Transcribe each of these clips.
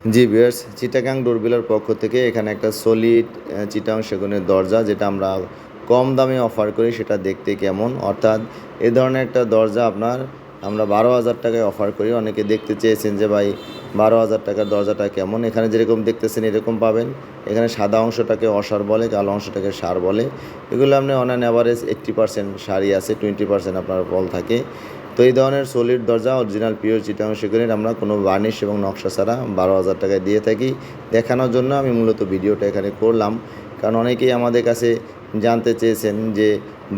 জি বিয়ার্স চিটাগাং ডোরবিলার পক্ষ থেকে এখানে একটা সলিড চিটাং সেগুনের দরজা যেটা আমরা কম দামে অফার করি, সেটা দেখতে কেমন? অর্থাৎ এ ধরনের একটা দরজা আপনার আমরা বারো হাজার টাকায় অফার করি। অনেকে দেখতে চেয়েছেন যে, ভাই, বারো হাজার টাকার দরজাটা কেমন? এখানে যেরকম দেখতেছেন, এরকম পাবেন। এখানে সাদা অংশটাকে অসার বলে, কালো অংশটাকে সার বলে। এগুলো আপনি on an average eighty percent sari আছে টোয়েন্টি পার্সেন্ট আপনার বল থাকে। তো এই ধরনের সলিড দরজা অরিজিনাল পিওর চিটাং সেগুলির আমরা কোনো বার্নিশ এবং নকশা ছাড়া বারো হাজার টাকায় দিয়ে থাকি। দেখানোর জন্য আমি মূলত ভিডিওটা এখানে করলাম। কারণ অনেকেই আমাদের কাছে জানতে চেয়েছেন যে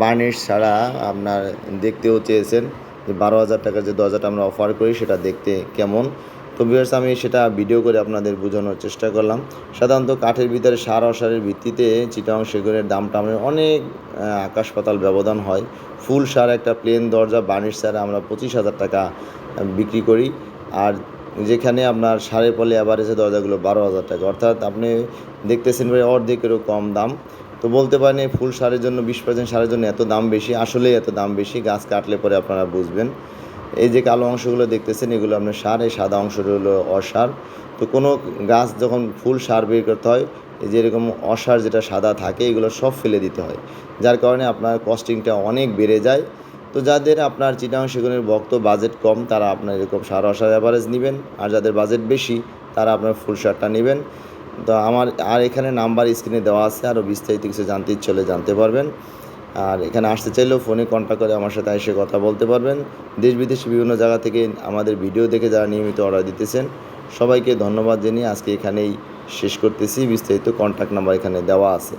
বার্নিশ ছাড়া আপনার দেখতেও চেয়েছেন। যে বারো হাজার টাকার যে দরজাটা আমরা অফার করি, সেটা দেখতে কেমন? তো বিয়ার্স আমি সেটা ভিডিও করে আপনাদের বোঝানোর চেষ্টা করলাম। সাধারণত কাঠের ভিতরে সার অসারের ভিত্তিতে চিটাং সেগুনের দামটা আমরা অনেক আকাশ পাতাল ব্যবধান হয়। ফুল সার একটা প্লেন দরজা বার্নিশ সার আমরা পঁচিশ হাজার টাকা বিক্রি করি। আর যেখানে আপনার সারে পলে অ্যাভারেজে দরজাগুলো বারো হাজার টাকা। অর্থাৎ আপনি দেখতেছেন ভাই অর্ধেকেরও কম দাম। তো বলতে পারেন এই ফুল সারের জন্য, বিশ পার্সেন্ট সারের জন্য এত দাম বেশি আসলেই এত দাম বেশি, গাছ কাটলে পরে আপনারা বুঝবেন। এই যে কালো অংশগুলো দেখতেছেন, এগুলো আপনার সার, এই সাদা অংশটা হলো অসার। তো কোনো গাছ যখন ফুল সার বের করতে হয়, এই যে এরকম অসার যেটা সাদা থাকে, এগুলো সব ফেলে দিতে হয়। যার কারণে আপনার কস্টিংটা অনেক বেড়ে যায়। তো যাদের আপনার চিটাং সেগুনের ভক্ত বাজেট কম, তারা আপনার এরকম সার অসার অ্যাভারেজ নেবেন। আর যাদের বাজেট বেশি, তারা আপনার ফুল সারটা নেবেন। তো আমার, আর এখানে নাম্বার স্ক্রিনে দেওয়া আছে, আরও বিস্তারিত কিছু জানতে ইচ্ছে হলে জানতে পারবেন। আর এখানে আসতে চাইলেও ফোনে কন্ট্যাক্ট করে আমার সাথে এসে কথা বলতে পারবেন। দেশ বিদেশে বিভিন্ন জায়গা থেকে আমাদের ভিডিও দেখে যারা নিয়মিত অর্ডার দিতেছেন, সবাইকে ধন্যবাদ জানিয়ে আজকে এখানেই শেষ করতেছি। বিস্তারিত কন্ট্যাক্ট নাম্বার এখানে দেওয়া আছে।